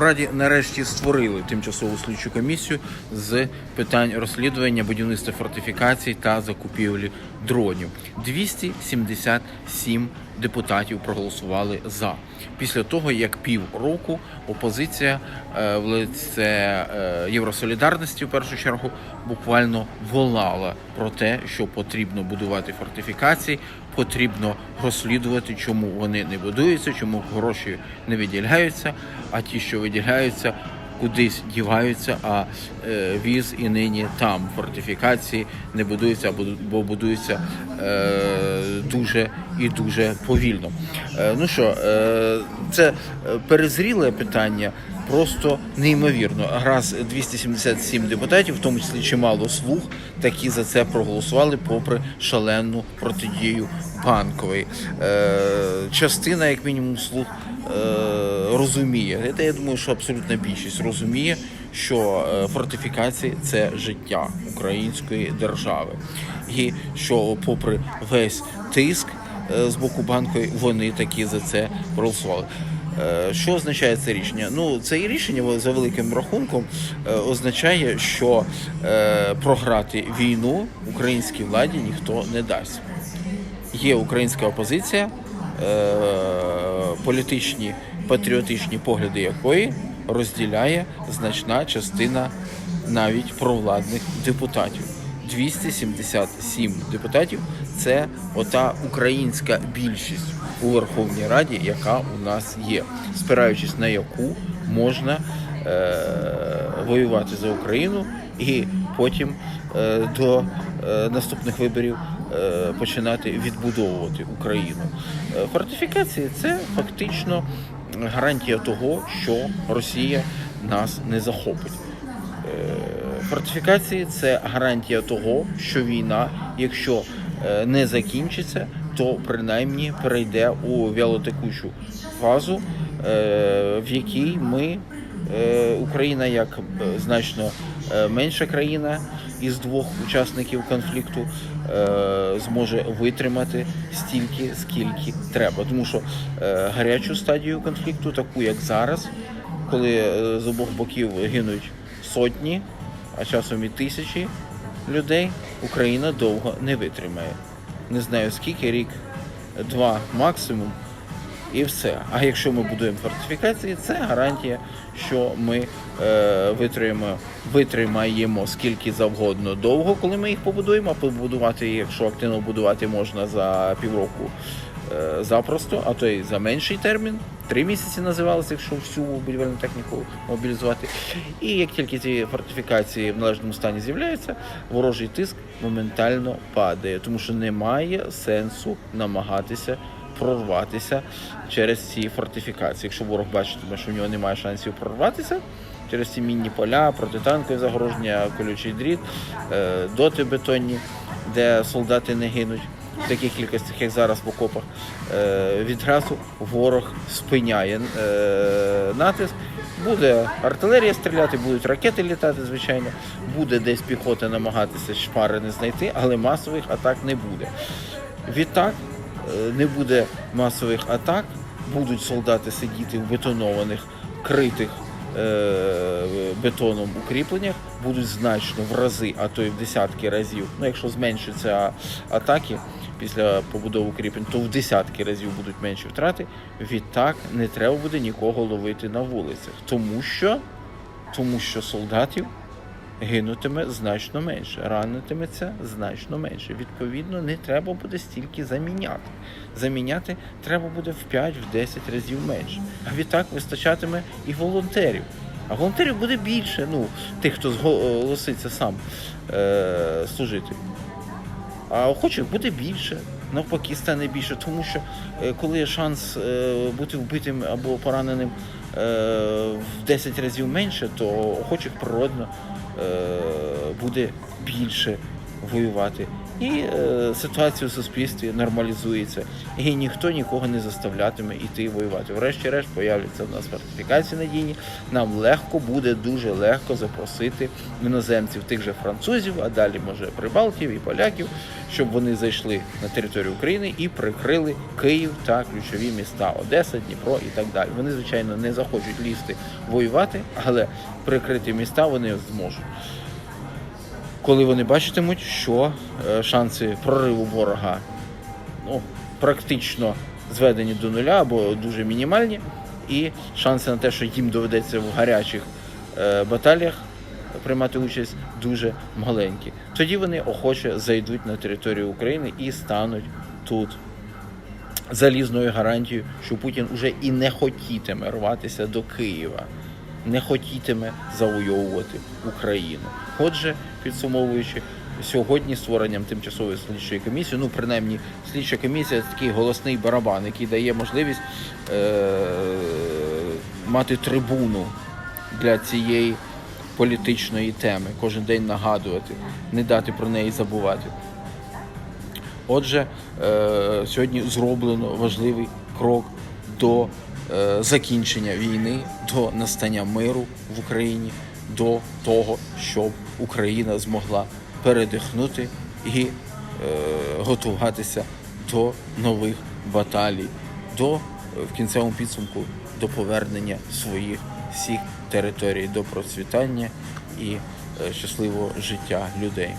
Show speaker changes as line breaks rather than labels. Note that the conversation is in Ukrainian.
Раді нарешті створили тимчасову слідчу комісію з питань розслідування будівництва фортифікацій та закупівлі дронів. 277 депутатів проголосували за. Після того, як півроку опозиція е, в лице е, Євросолідарності в першу чергу буквально волала про те, що потрібно будувати фортифікації, потрібно розслідувати, чому вони не будуються, чому гроші не виділяються, а ті, що виділяються, кудись діваються, а е, віз і нині там фортифікації не будуються, бо будуються е, дуже і дуже повільно. Е, ну що, це перезріле питання. Просто неймовірно. Раз 277 депутатів, в тому числі чимало слуг, такі за це проголосували, попри шалену протидію банкової. Е, частина, як мінімум, слуг е, розуміє. Та я думаю, що абсолютна більшість розуміє, що е, фортифікації це життя української держави, і що, попри весь тиск е, з боку банкової, вони такі за це проголосували. Е, Що означає це рішення? Ну, це рішення за великим рахунком означає, що програти війну українській владі ніхто не дасть. Є українська опозиція, політичні патріотичні погляди якої розділяє значна частина навіть провладних депутатів. 277 депутатів це ота українська більшість у Верховній Раді, яка у нас є, спираючись на яку можна е, воювати за Україну і потім е, до е, наступних виборів е, починати відбудовувати Україну. Е, Фортифікації це фактично гарантія того, що Росія нас не захопить. Е, Фортифікації це гарантія того, що війна, якщо е, не закінчиться, то принаймні перейде у вялотекучу фазу, е, в якій ми, е, Україна як е, значно е, менша країна із двох учасників конфлікту, е, зможе витримати стільки, скільки треба. Тому що е, гарячу стадію конфлікту, таку як зараз, коли е, з обох боків гинуть сотні, а часом і тисячі людей, Україна довго не витримає. Не знаю скільки, рік, два максимум, і все. А якщо ми будуємо фортифікації, це гарантія, що ми е, витримаємо, витримаємо скільки завгодно довго, коли ми їх побудуємо. А побудувати, якщо активно будувати можна за півроку е, запросто, а то й за менший термін. Три місяці називалося, якщо всю будівельну техніку мобілізувати. І як тільки ці фортифікації в належному стані з'являються, ворожий тиск моментально падає, тому що немає сенсу намагатися прорватися через ці фортифікації. Якщо ворог бачитиме, що в нього немає шансів прорватися. Через ці мінні поля, протитанкові загороження, колючий дріт, е, доти бетонні, де солдати не гинуть в таких кількостях, як зараз в окопах, е, відразу ворог спиняє е, натиск. Буде артилерія стріляти, будуть ракети літати, звичайно, буде десь піхота намагатися шпари не знайти, але масових атак не буде. Відтак не буде масових атак, будуть солдати сидіти в бетонованих, критих е, бетоном укріпленнях, будуть значно в рази, а то й в десятки разів. Ну, якщо зменшаться атаки після побудови укріплень, то в десятки разів будуть менші втрати. Відтак не треба буде нікого ловити на вулицях, тому що, тому що солдатів гинутиме значно менше, ранитиметься значно менше. Відповідно, не треба буде стільки заміняти. Заміняти треба буде в 5-10 разів менше. А відтак вистачатиме і волонтерів. А волонтерів буде більше, ну, тих, хто зголоситься сам е- служити. А охочих буде більше, навпаки, стане більше, тому що е, коли є шанс е, бути вбитим або пораненим в 10 разів менше, то охочих природно е, буде більше воювати і е, ситуація у суспільстві нормалізується, і ніхто нікого не заставлятиме йти воювати. Врешті-решт появляться в нас фортифікації надійні. Нам легко буде дуже легко запросити іноземців, тих же французів, а далі може прибалтів і поляків, щоб вони зайшли на територію України і прикрили Київ та ключові міста Одеса, Дніпро і так далі. Вони, звичайно, не захочуть лізти воювати, але прикрити міста вони зможуть. Коли вони бачитимуть, що е, шанси прориву ворога ну, практично зведені до нуля або дуже мінімальні, і шанси на те, що їм доведеться в гарячих е, баталіях приймати участь, дуже маленькі. Тоді вони охоче зайдуть на територію України і стануть тут. Залізною гарантією, що Путін уже і не хотітиме рватися до Києва, не хотітиме завойовувати Україну. Отже, підсумовуючи, сьогодні створенням тимчасової слідчої комісії, ну принаймні слідча комісія це такий голосний барабан, який дає можливість е- мати трибуну для цієї політичної теми, кожен день нагадувати, не дати про неї забувати. Отже, е, сьогодні зроблено важливий крок до закінчення війни, до настання миру в Україні, до того, щоб Україна змогла передихнути і е, готуватися до нових баталій, до е, в кінцевому підсумку до повернення своїх всіх територій, до процвітання і е, щасливого життя людей.